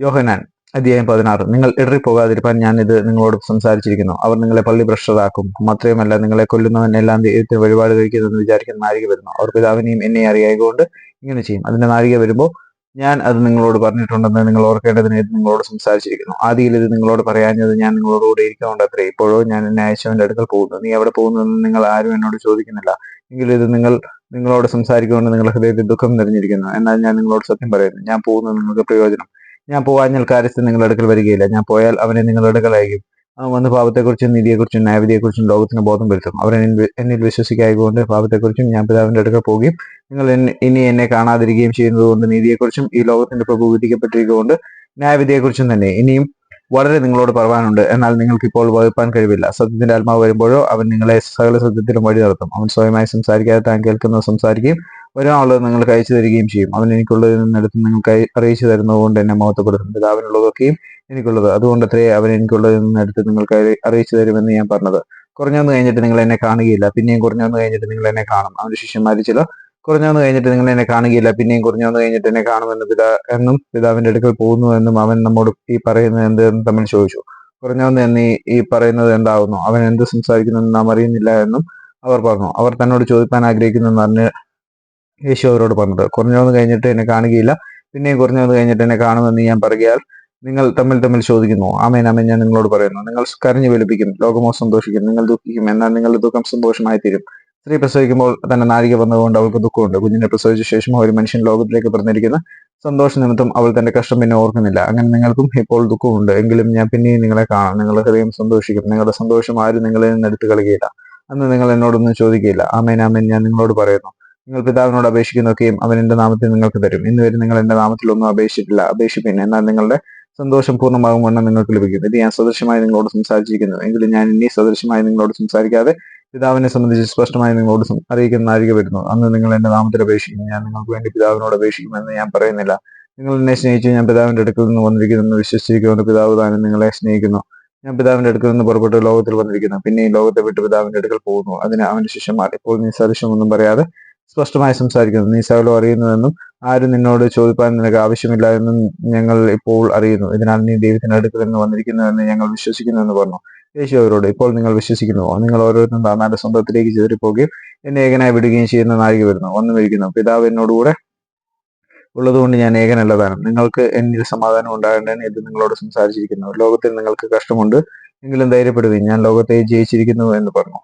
യോഹനാൻ അധ്യായം പതിനാറ്. നിങ്ങൾ ഇടറിപ്പോകാതിരിക്കാൻ ഞാൻ ഇത് നിങ്ങളോട് സംസാരിച്ചിരിക്കുന്നു. അവർ നിങ്ങളെ പള്ളി ഭ്രഷ്ടരാക്കും. മാത്രമല്ല നിങ്ങളെ കൊല്ലുന്നവൻ എല്ലാം ദൈവത്തിന് വഴിപാട് കഴിക്കുന്നതെന്ന് വിചാരിക്കുന്ന നാഴിക വരുന്നു. അവർ പിതാവിനെയും എന്നെ അറിയായതുകൊണ്ട് ഇങ്ങനെ ചെയ്യും. അതിന്റെ നാഴിക വരുമ്പോൾ ഞാൻ അത് നിങ്ങളോട് പറഞ്ഞിട്ടുണ്ടെന്ന് നിങ്ങൾ ഓർക്കേണ്ടതിന് ഇത് നിങ്ങളോട് സംസാരിച്ചിരിക്കുന്നു. ആദ്യയിൽ ഇത് നിങ്ങളോട് പറയാഞ്ഞത് ഞാൻ നിങ്ങളോട് കൂടെ ഇരിക്കുന്നുണ്ട് അത്രേ ഇപ്പോഴോ ഞാൻ എന്നെ അയച്ചവന്റെ അടുക്കൽ പോകുന്നു. നീ എവിടെ പോകുന്നതെന്ന് നിങ്ങൾ ആരും എന്നോട് ചോദിക്കുന്നില്ല. എങ്കിലും ഇത് നിങ്ങൾ നിങ്ങളോട് സംസാരിക്കുകൊണ്ട് നിങ്ങളുടെ ഹൃദയത്തിൽ ദുഃഖം നിറഞ്ഞിരിക്കുന്നു. എന്നാൽ ഞാൻ നിങ്ങളോട് സത്യം പറയുന്നു. ഞാൻ പോകുന്നത് നിങ്ങൾക്ക് പ്രയോജനം. ഞാൻ പോവാഞ്ഞാൽ കാര്യസ്ഥൻ നിങ്ങളുടെ അടുക്കൽ വരികയില്ല. ഞാൻ പോയാൽ അവനെ നിങ്ങളുടെ അടുക്കൽ അയക്കും. അവൻ വന്ന് പാപത്തെക്കുറിച്ചും നീതിയെക്കുറിച്ചും ന്യായവിധിയെക്കുറിച്ചും ലോകത്തിന് ബോധം വരുത്തും. എന്നിൽ എന്നിൽ വിശ്വസിക്കായതുകൊണ്ട് പാപത്തെക്കുറിച്ചും ഞാൻ പിതാവിന്റെ അടുക്കൽ പോകുകയും നിങ്ങൾ ഇനി എന്നെ കാണാതിരിക്കുകയും ചെയ്യുന്നതുകൊണ്ട് നീതിയെക്കുറിച്ചും ഈ ലോകത്തിന്റെ പ്രഭു വിധിക്കപ്പെട്ടിരിക്കുകൊണ്ട് ന്യായവിധിയെക്കുറിച്ചും തന്നെ. ഇനിയും വളരെ നിങ്ങളോട് പറവാനുണ്ട്. എന്നാൽ നിങ്ങൾക്ക് ഇപ്പോൾ വകുപ്പാൻ കഴിവില്ല. സത്യത്തിന്റെ ആത്മാവ് വരുമ്പോഴോ അവൻ നിങ്ങളെ സകല സത്യത്തിലും വഴി നടത്തും അവൻ സ്വയമായി സംസാരിക്കാതെ താൻ കേൾക്കുന്നത് സംസാരിക്കുകയും വരാനുള്ളത് നിങ്ങൾക്ക് അയച്ചു തരികയും ചെയ്യും. അവൻ എനിക്കുള്ളതിൽ നിന്നെടുത്ത് നിങ്ങൾക്ക് അറിയിച്ചു തരുന്നതുകൊണ്ട് എന്നെ മഹത്വപ്പെടുത്തും പിതാവിനുള്ളതൊക്കെയും എനിക്കുള്ളത്. അതുകൊണ്ട് അത്രേ അവൻ എനിക്കുള്ളതിൽ നിന്നെടുത്ത് നിങ്ങൾക്ക് അറി- അറിയിച്ചു തരുമെന്ന് ഞാൻ പറഞ്ഞത്. കുറഞ്ഞൊന്ന് കഴിഞ്ഞിട്ട് നിങ്ങൾ എന്നെ കാണുകയില്ല. പിന്നെയും കുറഞ്ഞൊന്ന് കഴിഞ്ഞിട്ട് നിങ്ങൾ എന്നെ കാണും. അവന്റെ ശിഷ്യന്മാരിൽ ചില കുറഞ്ഞൊന്ന് കഴിഞ്ഞിട്ട് നിങ്ങൾ എന്നെ കാണുകയില്ല. പിന്നെയും കുറഞ്ഞൊന്ന് കഴിഞ്ഞിട്ട് എന്നെ കാണുമെന്ന് പിതാ എന്നും പിതാവിന്റെ അടുക്കൽ പോകുന്നു എന്നും അവൻ നമ്മോട് ഈ പറയുന്നത് എന്ത് എന്ന് തമ്മിൽ ചോദിച്ചു. കുറഞ്ഞൊന്ന് എന്ന് ഈ- പറയുന്നത് എന്താകുന്നു അവൻ എന്ത് സംസാരിക്കുന്നു നാം അറിയുന്നില്ല എന്നും അവർ പറഞ്ഞു. അവർ തന്നോട് ചോദിക്കാൻ ആഗ്രഹിക്കുന്നു അറിഞ്ഞ് യേശു അവരോട് പറഞ്ഞത് കുറഞ്ഞോന്ന് കഴിഞ്ഞിട്ട് എന്നെ കാണുകയില്ല പിന്നെയും കുറഞ്ഞോന്ന് കഴിഞ്ഞിട്ട് എന്നെ കാണുമെന്ന് ഞാൻ പറയുകയാൽ നിങ്ങൾ തമ്മിൽ തമ്മിൽ ചോദിക്കുന്നു. ആമേൻ ആമേൻ ഞാൻ നിങ്ങളോട് പറയുന്നു. നിങ്ങൾ കരഞ്ഞു വിലപിക്കും ലോകമോ സന്തോഷിക്കും നിങ്ങൾ ദുഃഖിക്കും എന്നാൽ നിങ്ങളുടെ ദുഃഖം സന്തോഷമായി തീരും സ്ത്രീ പ്രസവിക്കുമ്പോൾ തന്നെ നാരിക വന്നതുകൊണ്ട് അവൾക്ക് ദുഃഖമുണ്ട്. കുഞ്ഞിനെ പ്രസവിച്ച ശേഷം ഒരു മനുഷ്യൻ ലോകത്തിലേക്ക് പറഞ്ഞിരിക്കുന്ന സന്തോഷ നിമിത്തം അവൾ തന്റെ കഷ്ടം പിന്നെ ഓർക്കുന്നില്ല. അങ്ങനെ നിങ്ങൾക്കും ഇപ്പോൾ ദുഃഖമുണ്ട് എങ്കിലും ഞാൻ പിന്നെയും നിങ്ങളെ കാണാം. നിങ്ങളുടെ ഹൃദയം സന്തോഷിക്കും നിങ്ങളുടെ സന്തോഷം ആരും നിങ്ങളിൽ നിന്ന് എടുത്തു കളയുകയില്ല. അന്ന് നിങ്ങൾ എന്നോടൊന്നും ചോദിക്കുകയില്ല. ആമേൻ ആമേൻ ഞാൻ നിങ്ങളോട് പറയുന്നു. നിങ്ങൾ പിതാവിനോട് അപേക്ഷിക്കുന്നൊക്കെയും അവൻ എന്റെ നാമത്തിൽ നിങ്ങൾക്ക് തരും. ഇന്ന് വരെ നിങ്ങൾ എന്റെ നാമത്തിലൊന്നും അപേക്ഷിച്ചിട്ടില്ല. അപേക്ഷിപ്പിൻ എന്നാൽ നിങ്ങളുടെ സന്തോഷം പൂർണമാകും വണ്ണം നിങ്ങൾക്ക് ലഭിക്കും. ഇത് ഞാൻ സദൃശമായി നിങ്ങളോട് സംസാരിച്ചിരിക്കുന്നു. എങ്കിലും ഞാൻ ഇനി സദൃശമായി നിങ്ങളോട് സംസാരിക്കാതെ പിതാവിനെ സംബന്ധിച്ച് സ്പഷ്ടമായി നിങ്ങളോട് അറിയിക്കുന്ന നാഴിക വരുന്നു. അന്ന് നിങ്ങൾ എന്റെ നാമത്തിൽ അപേക്ഷിക്കും. ഞാൻ നിങ്ങൾക്ക് വേണ്ടി പിതാവിനോട് അപേക്ഷിക്കുമെന്ന് ഞാൻ പറയുന്നില്ല. നിങ്ങൾ എന്നെ സ്നേഹിച്ചു. ഞാൻ പിതാവിന്റെ അടുക്കൽ നിന്ന് വന്നിരിക്കുന്നു വിശ്വസിച്ചിരിക്കുന്നു. പിതാവ് താനും നിങ്ങളെ സ്നേഹിക്കുന്നു. ഞാൻ പിതാവിന്റെ അടുക്കൽ നിന്ന് പുറപ്പെട്ട് ലോകത്തിൽ വന്നിരിക്കുന്നു. പിന്നെ ഈ ലോകത്തെ വിട്ട് പിതാവിന്റെ അടുക്കൽ പോകുന്നു. അതിന് അവന്റെ ശിഷ്യന്മാർ ഇപ്പോൾ നീ സദൃശമൊന്നും പറയാതെ സ്പഷ്ടമായി സംസാരിക്കുന്നു. നീ സകലം അറിയുന്നുവെന്നും ആരും നിന്നോട് ചോദിപ്പാൻ നിനക്ക് ആവശ്യമില്ല എന്നും ഞങ്ങൾ ഇപ്പോൾ അറിയുന്നു. ഇതിനാൽ നീ ദൈവത്തിന് അടുക്കൽ നിന്ന് വന്നിരിക്കുന്നുവെന്ന് ഞങ്ങൾ വിശ്വസിക്കുന്നു എന്ന് പറഞ്ഞു. യേശു അവരോട് ഇപ്പോൾ നിങ്ങൾ വിശ്വസിക്കുന്നുവോ നിങ്ങൾ ഓരോരുത്തരും താന്നാരുടെ സ്വന്തത്തിലേക്ക് ചേറിപ്പോവുകയും എന്നെ ഏകനായി വിടുകയും ചെയ്യുന്ന നാഴിക വരുന്നു. ഒന്നും ഇരിക്കുന്നു പിതാവ് എന്നോടുകൂടെ ഉള്ളതുകൊണ്ട് ഞാൻ ഏകനല്ലതാനും നിങ്ങൾക്ക് എന്നിൽ സമാധാനം ഉണ്ടാകേണ്ടതിന് ഇത് നിങ്ങളോട് സംസാരിച്ചിരിക്കുന്നു. ലോകത്തിൽ നിങ്ങൾക്ക് കഷ്ടമുണ്ട് എങ്കിലും ധൈര്യപ്പെടുകയും ഞാൻ ലോകത്തെ ജയിച്ചിരിക്കുന്നു എന്ന് പറഞ്ഞു.